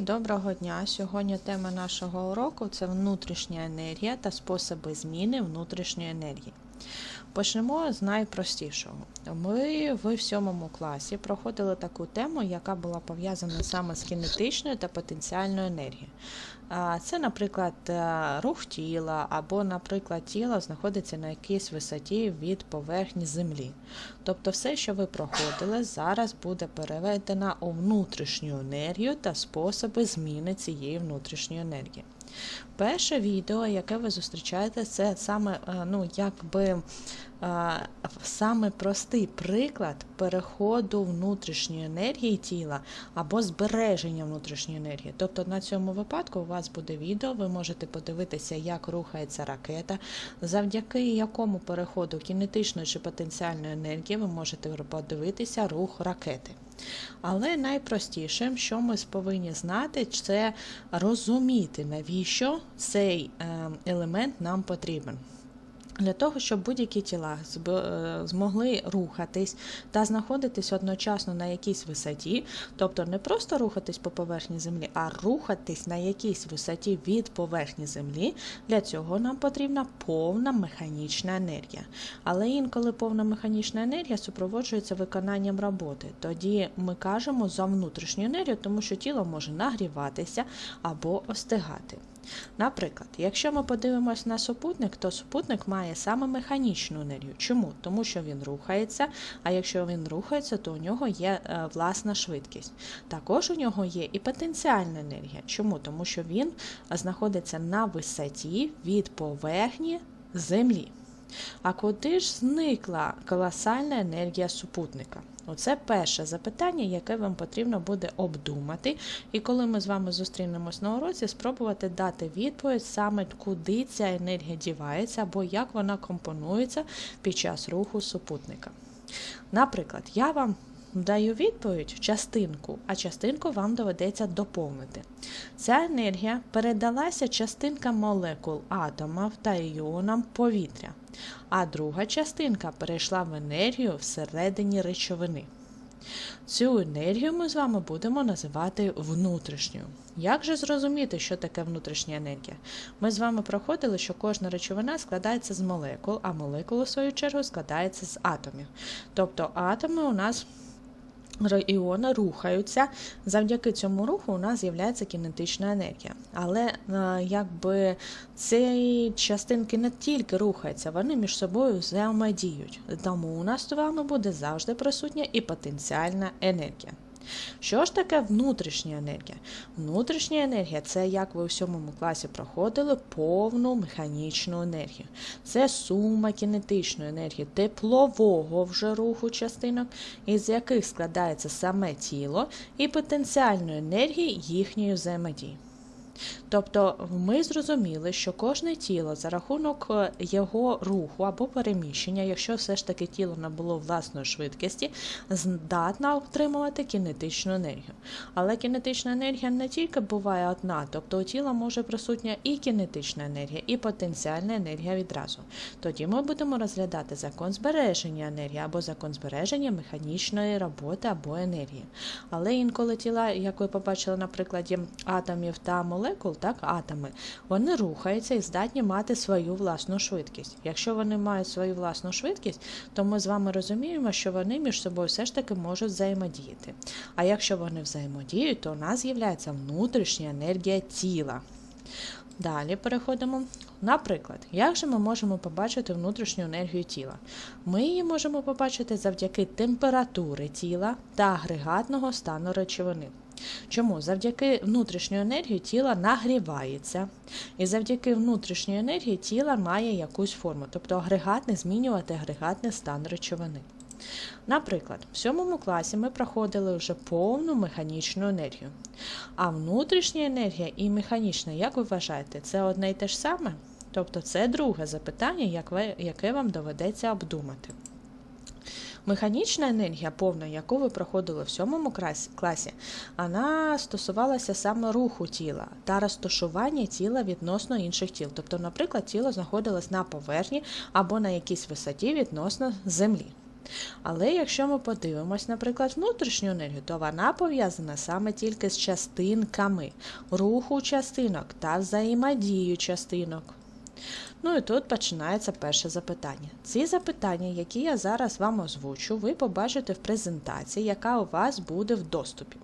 Доброго дня! Сьогодні тема нашого уроку це внутрішня енергія та способи зміни внутрішньої енергії. Почнемо з найпростішого. Ми в сьомому класі проходили таку тему, яка була пов'язана саме з кінетичною та потенціальною енергією. Це, наприклад, е, рух тіла, або, наприклад, тіло знаходиться на якійсь висоті від поверхні землі. Тобто, все, що ви проходили, зараз буде переведено у внутрішню енергію та способи зміни цієї внутрішньої енергії. Перше відео, яке ви зустрічаєте, це саме е, ну, якби е, саме простий приклад переходу внутрішньої енергії тіла або збереження внутрішньої енергії. Тобто на цьому випадку у вас буде відео, ви можете подивитися, як рухається ракета, завдяки якому переходу кінетичної чи потенціальної енергії ви можете подивитися рух ракети. Але найпростіше, що ми повинні знати, це розуміти, навіщо цей ем, елемент нам потрібен. Для того, щоб будь-які тіла е, змогли рухатись та знаходитись одночасно на якійсь висоті, тобто не просто рухатись по поверхні землі, а рухатись на якійсь висоті від поверхні землі, для цього нам потрібна повна механічна енергія. Але інколи повна механічна енергія супроводжується виконанням роботи. Тоді ми кажемо за внутрішню енергію, тому що тіло може нагріватися або остигати. Наприклад, якщо ми подивимось на супутник, то супутник має саме механічну енергію. Чому? Тому що він рухається, а якщо він рухається, то у нього є е, власна швидкість. Також у нього є і потенціальна енергія. Чому? Тому що він знаходиться на висоті від поверхні Землі. А куди ж зникла колосальна енергія супутника? Оце перше запитання, яке вам потрібно буде обдумати. І коли ми з вами зустрінемось на уроці, спробувати дати відповідь саме куди ця енергія дівається, або як вона компонується під час руху супутника. Наприклад, я вам даю відповідь частинку, а частинку вам доведеться доповнити. Ця енергія передалася частинкам молекул атомів та іонам повітря, а друга частинка перейшла в енергію всередині речовини. Цю енергію ми з вами будемо називати внутрішньою. Як же зрозуміти, що таке внутрішня енергія? Ми з вами проходили, що кожна речовина складається з молекул, а молекули, в свою чергу, складаються з атомів. Тобто атоми у нас іони рухаються. Завдяки цьому руху у нас з'являється кінетична енергія. Але е, якби ці частинки не тільки рухаються, вони між собою взаємодіють. Тому у нас з вами буде завжди присутня і потенціальна енергія. Що ж таке внутрішня енергія? Внутрішня енергія це, як ви у сьомому класі проходили, повну механічну енергію. Це сума кінетичної енергії, теплового вже руху частинок, із яких складається саме тіло, і потенціальної енергії їхньої взаємодії. Тобто ми зрозуміли, що кожне тіло за рахунок е, його руху або переміщення, якщо все ж таки тіло набуло власної швидкості, здатна отримувати кінетичну енергію. Але кінетична енергія не тільки буває одна, тобто у тіла може присутня і кінетична енергія, і потенціальна енергія відразу. Тоді ми будемо розглядати закон збереження енергії або закон збереження механічної роботи або енергії. Але інколи тіла, як ви побачили на прикладі атомів та молекул, так, атоми, вони рухаються і здатні мати свою власну швидкість. Якщо вони мають свою власну швидкість, то ми з вами розуміємо, що вони між собою все ж таки можуть взаємодіяти. А якщо вони взаємодіють, то у нас з'являється внутрішня енергія тіла. Далі переходимо. Наприклад, як же ми можемо побачити внутрішню енергію тіла? Ми її можемо побачити завдяки температури тіла та агрегатного стану речовини. Чому? Завдяки внутрішньої енергії тіла нагрівається, і завдяки внутрішньої енергії тіла має якусь форму, тобто агрегатний змінювати агрегатний стан речовини. Наприклад, в сьомому класі ми проходили вже повну механічну енергію. А внутрішня енергія і механічна, як ви вважаєте, це одне й те ж саме? Тобто це друге запитання, яке вам доведеться обдумати. Механічна енергія, повна, яку ви проходили в сьомому класі, вона стосувалася саме руху тіла та розташування тіла відносно інших тіл. Тобто, наприклад, тіло знаходилось на поверхні або на якійсь висоті відносно землі. Але якщо ми подивимось, наприклад, внутрішню енергію, то вона пов'язана саме тільки з частинками руху частинок та взаємодію частинок. Ну і тут починається перше запитання. Ці запитання, які я зараз вам озвучу, ви побачите в презентації, яка у вас буде в доступі.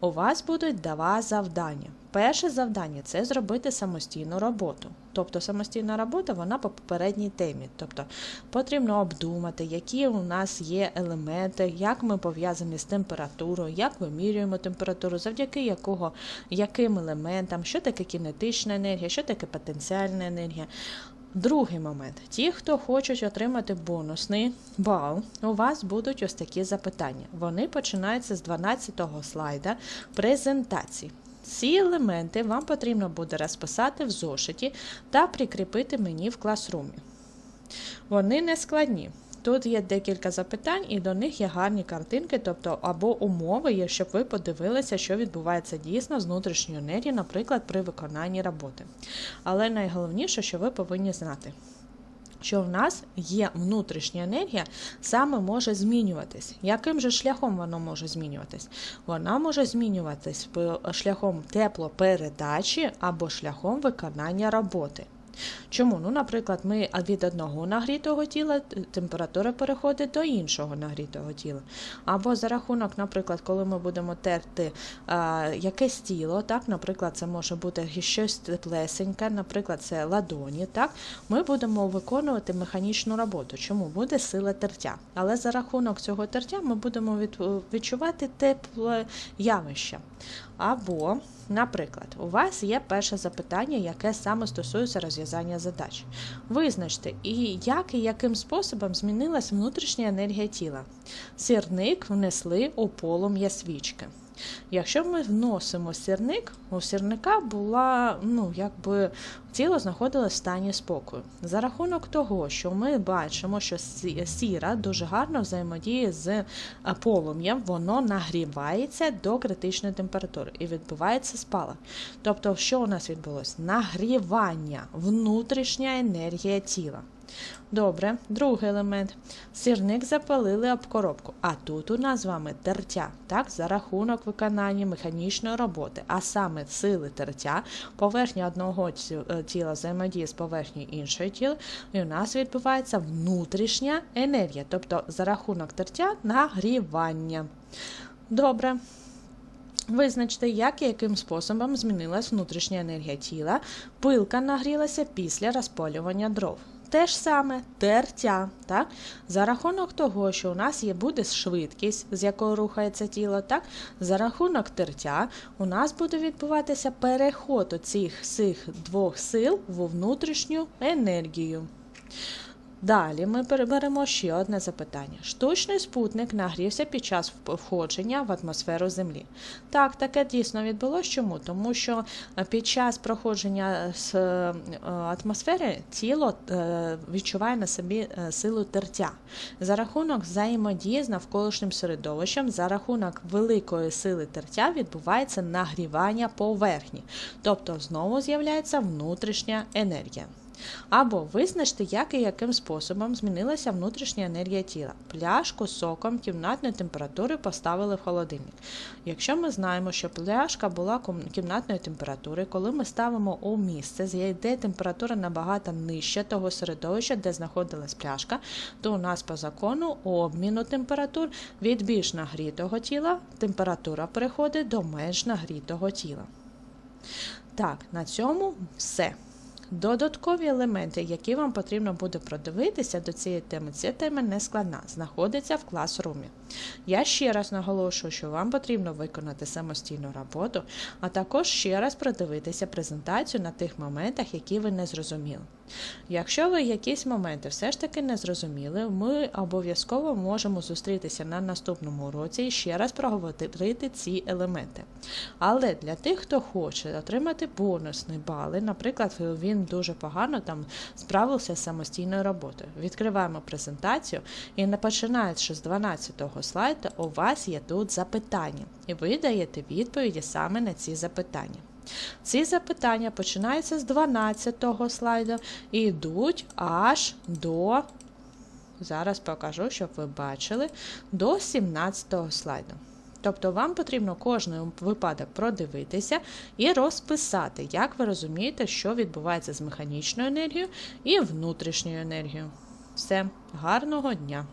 У вас будуть два завдання. Перше завдання це зробити самостійну роботу. Тобто самостійна робота вона по попередній темі. Тобто потрібно обдумати, які у нас є елементи, як ми пов'язані з температурою, як вимірюємо температуру, завдяки якого, яким елементам, що таке кінетична енергія, що таке потенціальна енергія. Другий момент. Ті, хто хочуть отримати бонусний бал, у вас будуть ось такі запитання. Вони починаються з 12-го слайда презентації. Ці елементи вам потрібно буде розписати в зошиті та прикріпити мені в класрумі. Вони не складні. Тут є декілька запитань, і до них є гарні картинки, тобто або умови, є, щоб ви подивилися, що відбувається дійсно з внутрішньою енергією, наприклад, при виконанні роботи. Але найголовніше, що ви повинні знати. Що в нас є внутрішня енергія, саме може змінюватись. Яким же шляхом вона може змінюватись? Вона може змінюватись шляхом теплопередачі або шляхом виконання роботи. Чому? Ну, Наприклад, ми від одного нагрітого тіла температура переходить до іншого нагрітого тіла. Або за рахунок, наприклад, коли ми будемо терти а, якесь тіло, так, наприклад, це може бути щось теплесеньке, наприклад, це ладоні, так, ми будемо виконувати механічну роботу. Чому? Буде сила тертя. Але за рахунок цього тертя ми будемо відчувати тепле явище. Або, наприклад, у вас є перше запитання, яке саме стосується розв'язання задач. Визначте, і як і яким способом змінилась внутрішня енергія тіла. Сірник внесли у полум'я свічки. Якщо ми вносимо сірник, у сірника була, ну, якби тіло знаходилось в стані спокою. За рахунок того, що ми бачимо, що сіра дуже гарно взаємодіє з полум'ям, воно нагрівається до критичної температури і відбувається спалах. Тобто, що у нас відбулося? Нагрівання, внутрішня енергія тіла. Добре, другий елемент. Сірник запалили об коробку. А тут у нас з вами тертя, так, за рахунок виконання механічної роботи, а саме сили тертя, поверхня одного е, тіла взаємодіє з поверхнею іншого тіла, і у нас відбувається внутрішня енергія, тобто за рахунок тертя нагрівання. Добре. Визначте, як і яким способом змінилась внутрішня енергія тіла, пилка нагрілася після розпалювання дров. Те ж саме тертя. Так? За рахунок того, що у нас є буде швидкість, з якою рухається тіло, так? за рахунок тертя у нас буде відбуватися переход цих, цих двох сил в внутрішню енергію. Далі ми переберемо ще одне запитання. Штучний спутник нагрівся під час входження в атмосферу Землі. Так, таке дійсно відбулося. Чому? Тому що е, під час проходження з е, атмосфери тіло е, відчуває на собі силу тертя. За рахунок взаємодії з навколишнім середовищем, за рахунок великої сили тертя відбувається нагрівання поверхні. Тобто знову з'являється внутрішня енергія. Або визначте, як і яким способом змінилася внутрішня енергія тіла. Пляшку з соком кімнатної температури поставили в холодильник. Якщо ми знаємо, що пляшка була кімнатної температури, коли ми ставимо у місце, де температура набагато нижча того середовища, де знаходилась пляшка, то у нас по закону обміну температур від більш нагрітого тіла температура переходить до менш нагрітого тіла. Так, на цьому все. Додаткові елементи, які вам потрібно буде продивитися до цієї теми, ця тема не складна, знаходиться в класрумі. Я ще раз наголошую, що вам потрібно виконати самостійну роботу, а також ще раз продивитися презентацію на тих моментах, які ви не зрозуміли. Якщо ви якісь моменти все ж таки не зрозуміли, ми обов'язково можемо зустрітися на наступному уроці і ще раз проговорити ці елементи. Але для тих, хто хоче отримати бонусні бали, наприклад, він дуже погано там справився з самостійною роботою. Відкриваємо презентацію і починаючи з 12-го слайду, у вас є тут запитання, і ви даєте відповіді саме на ці запитання. Ці запитання починаються з 12-го слайду і йдуть аж до зараз покажу, щоб ви бачили, до 17 слайду. Тобто вам потрібно кожний випадок продивитися і розписати, як ви розумієте, що відбувається з механічною енергією і внутрішньою енергією. Все, гарного дня!